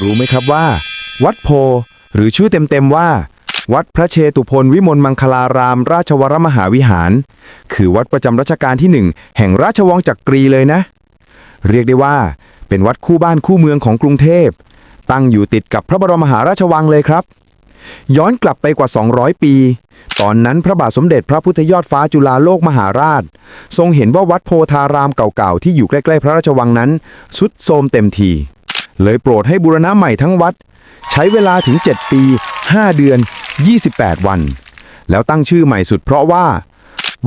รู้ไหมครับว่า วัดโพ หรือชื่อเต็มๆว่า วัดพระเชตุพนวิมลมังคลาราม ราชวรมหาวิหาร คือวัดประจำรัชกาลที่หนึ่งแห่งราชวังจักรีเลยนะ เรียกได้ว่า เป็นวัดคู่บ้านคู่เมืองของกรุงเทพ ตั้งอยู่ติดกับพระบรมมหาราชวังเลยครับ ย้อนกลับไปกว่า 200 ปี ตอนนั้นพระบาทสมเด็จพระพุทธยอดฟ้าจุฬาโลกมหาราช ทรงเห็นว่าวัดโพธารามเก่าๆที่อยู่ใกล้ๆพระราชวังนั้น สุดโทรมเต็มที เลยโปรดให้บูรณะใหม่ทั้งวัด ใช้เวลาถึง 7 ปี 5 เดือน 28 วัน แล้วตั้งชื่อใหม่สุดเพราะว่า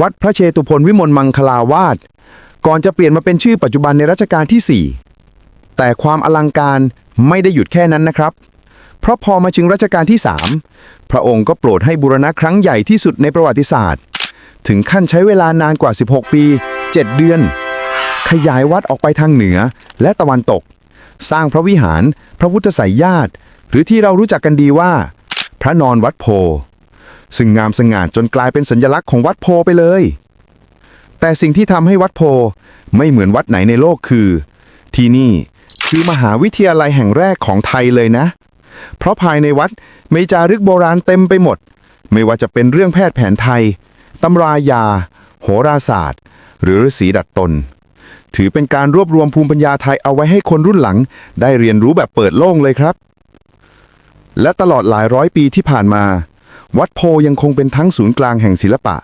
วัดพระเชตุพนวิมลมังคลาวาสก่อนจะเปลี่ยนมาเป็นชื่อปัจจุบันในรัชกาลที่ 4 แต่ความอลังการไม่ได้หยุดแค่นั้นนะครับ เพราะพอมาถึงรัชกาลที่ 3 พระองค์ก็โปรดให้บูรณะครั้งใหญ่ที่สุดในประวัติศาสตร์ ถึงขั้นใช้เวลานานกว่า 16 ปี 7 เดือน ขยายวัดออกไปทางเหนือและตะวันตก สร้างพระวิหาร พระพุทธไสยญาติ หรือที่เรารู้จักกันดีว่า พระนอนวัดโพ ซึ่งงามสง่าจนกลายเป็นสัญลักษณ์ของวัดโพไปเลย แต่สิ่งที่ทำให้วัดโพไม่เหมือนวัดไหนในโลกคือ ที่นี่คือมหาวิทยาลัยแห่งแรกของไทยเลยนะ เพราะภายในวัดมีจารึกโบราณเต็มไปหมด ไม่ว่าจะเป็นเรื่องแพทย์แผนไทยตำรายา โหราศาสตร์ หรือฤาษีดัดตน ถือเป็นการรวบรวมภูมิปัญญาไทยเอาไว้ให้คนรุ่นหลัง ได้เรียนรู้แบบเปิดโล่งเลยครับ และตลอดหลายร้อยปีที่ผ่านมา วัดโพยังคงเป็นทั้งศูนย์กลางแห่งศิลปะ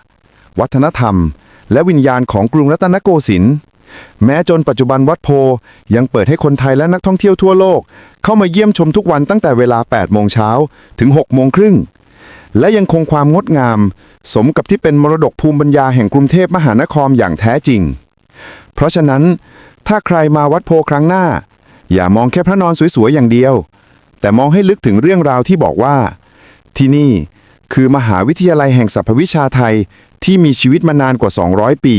วัฒนธรรม และวิญญาณของกรุงรัตนโกสินทร์แม้จนปัจจุบันวัดโพยังเปิดให้คนไทยและนักท่องเที่ยวทั่วโลก เข้ามาเยี่ยมชมทุกวันตั้งแต่เวลา 8 โมงเช้าถึง 6 โมงครึ่ง และยังคงความงดงาม สมกับที่เป็นมรดกภูมิปัญญาแห่งกรุงเทพมหานครอย่างแท้จริง ราะฉะนั้น ถ้าใครมาวัดโพครั้งหน้า อย่ามองแค่พระนอนสวยๆอย่างเดียว แต่มองให้ลึกถึงเรื่องราวที่บอกว่า ที่นี่คือมหาวิทยาลัยแห่งสรรพวิชาไทยที่มีชีวิตมานานกว่า 200 ปี